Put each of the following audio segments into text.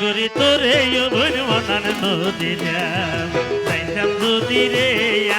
করি তোরে মনান নদী যাইতাম যদি রে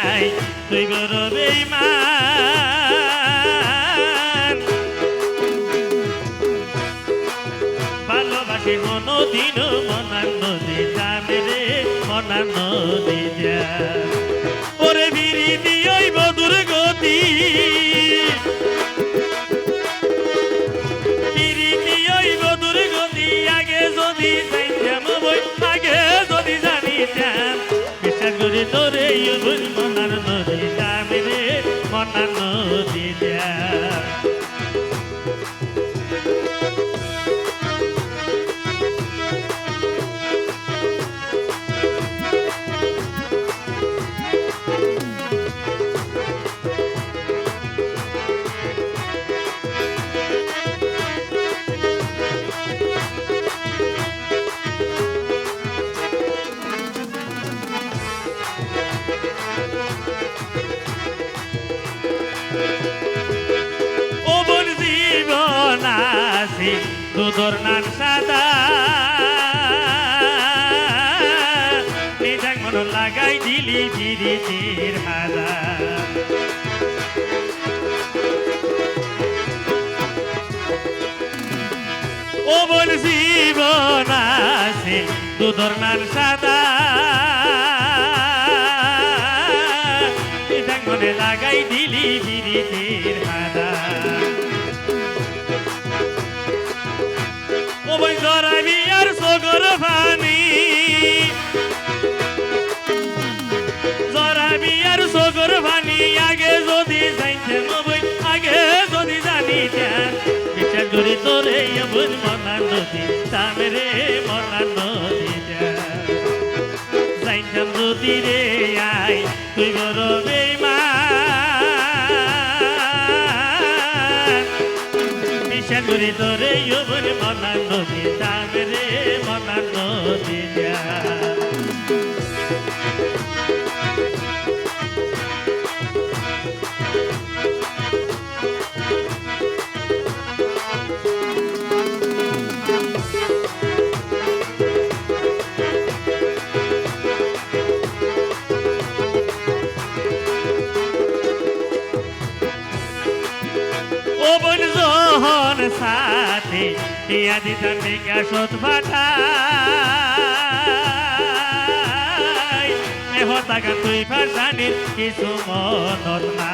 আই তুই গরবে মান বিশ্বাস আছে, দুধর নান সাদা। নিজাক মন লাগাই দিলি বিরিতির হাদা ও বোন জীবন আছে, দুধর নান সাদা। লাগাই দিলি বিরিতির নদী তামরে মনা নদী যাইতাম যদি রে আই, তুই বড় বেইমান। বিশ্বাস করি তোরে ইয়বন মনা নদী দাম রে মনা নদী টিয়া দিতাম বিকাশত ভাটাই এহতাকা তুই ভাষানির কিছু মনত না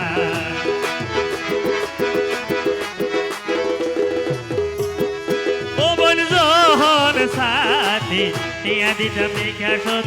ও বোন জহন সাথে টিয়া দিতাম বিকাশত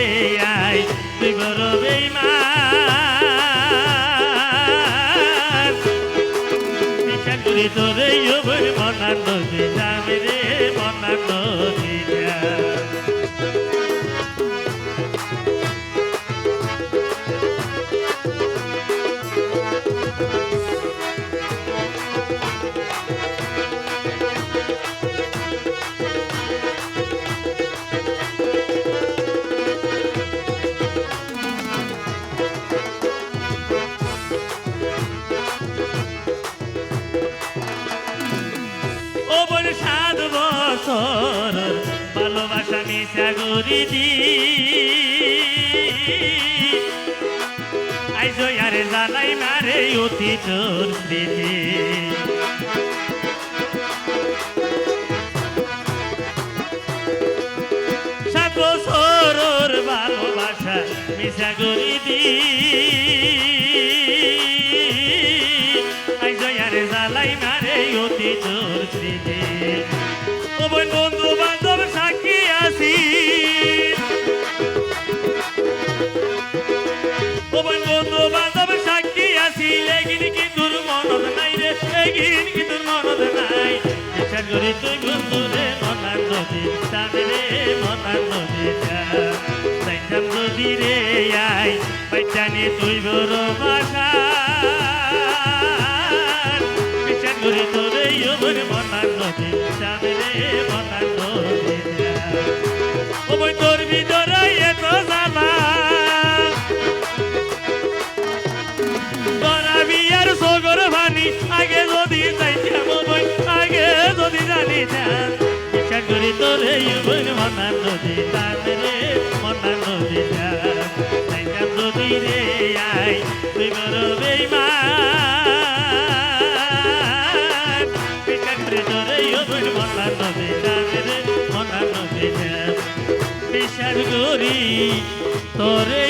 করি তোরে ইয়বর যে যাবে রে মনা ভালোবাসা মিশা গুরি দি। আইজো আরে জালাই মারে অতি জোর দিদি সরোর ভালোবাসা মিশা গুরি দি। আইজো আরে জালাই মারে অতি জোর দিদি বাইচানি তুই বিচার করি তোরে ইয়বর মনার নদী টানে রে মনার নদী ও তোর ভিতরে এত জ্বালা। তোরা বিয়ার সগর ভানি, আগে যদি যাইতাম বই, আগে যদি জানিতাম। বিচার করি তোরে ইউবন মনার নদী টান বিচার করি তোরে